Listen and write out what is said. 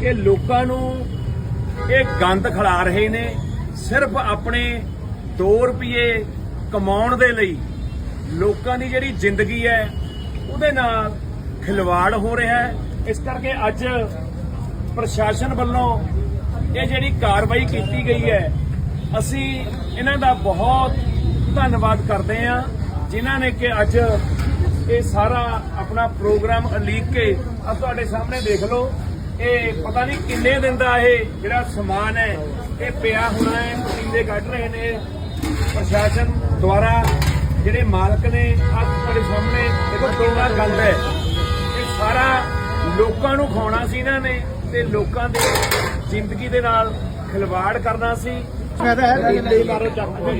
ਕਿ ਲੋਕਾਂ ਨੂੰ ਇਹ ਗੰਦ ਖਿਲਾ ਰਹੇ ਨੇ ਸਿਰਫ ਆਪਣੇ 2 ਰੁਪਏ ਕਮਾਉਣ ਦੇ ਲਈ ਲੋਕਾਂ ਦੀ ਜਿਹੜੀ ਜ਼ਿੰਦਗੀ ਹੈ, ਉਹਦੇ ਨਾਲ ਖਿਲਵਾੜ ਹੋ ਰਿਹਾ ਹੈ। ਇਸ ਕਰਕੇ ਅੱਜ ਪ੍ਰਸ਼ਾਸਨ ਵੱਲੋਂ ਇਹ ਜਿਹੜੀ ਕਾਰਵਾਈ ਕੀਤੀ ਗਈ ਹੈ, ਅਸੀਂ ਇਹਨਾਂ ਦਾ ਬਹੁਤ ਧੰਨਵਾਦ ਕਰਦੇ ਹਾਂ, ਜਿਨ੍ਹਾਂ ਨੇ ਕਿ ਅੱਜ ਇਹ ਸਾਰਾ ਆਪਣਾ ਪ੍ਰੋਗਰਾਮ ਉਲੀਕ ਕੇ ਆ ਤੁਹਾਡੇ ਸਾਹਮਣੇ ਦੇਖ ਲਓ। ਇਹ ਪਤਾ ਨਹੀਂ ਕਿੰਨੇ ਦਿਨ ਦਾ ਇਹ ਜਿਹੜਾ ਸਮਾਨ ਹੈ ਇਹ ਪਿਆ ਹੋਣਾ ਹੈ ਪਤੀਲੇ ਕੱਢ ਰਹੇ ਨੇ। ਪ੍ਰਸ਼ਾਸਨ ਦੁਆਰਾ ਜਿਹੜੇ ਮਾਲਕ ਨੇ ਆ ਤੁਹਾਡੇ ਸਾਹਮਣੇ ਦੇਖੋ ਕਿੰਨਾ ਗੰਦ ਹੈ। ਇਹ ਸਾਰਾ ਲੋਕਾਂ ਨੂੰ ਖਾਣਾ ਸੀ ਇਹਨਾਂ ਨੇ ਤੇ ਲੋਕਾਂ ਦੀ ਜ਼ਿੰਦਗੀ ਦੇ ਨਾਲ ਖਿਲਵਾੜ ਕਰਨਾ ਸੀ। ਫਾਇਦਾ ਹੈ ਮਾਰੋ ਚੱਕ ਕੇ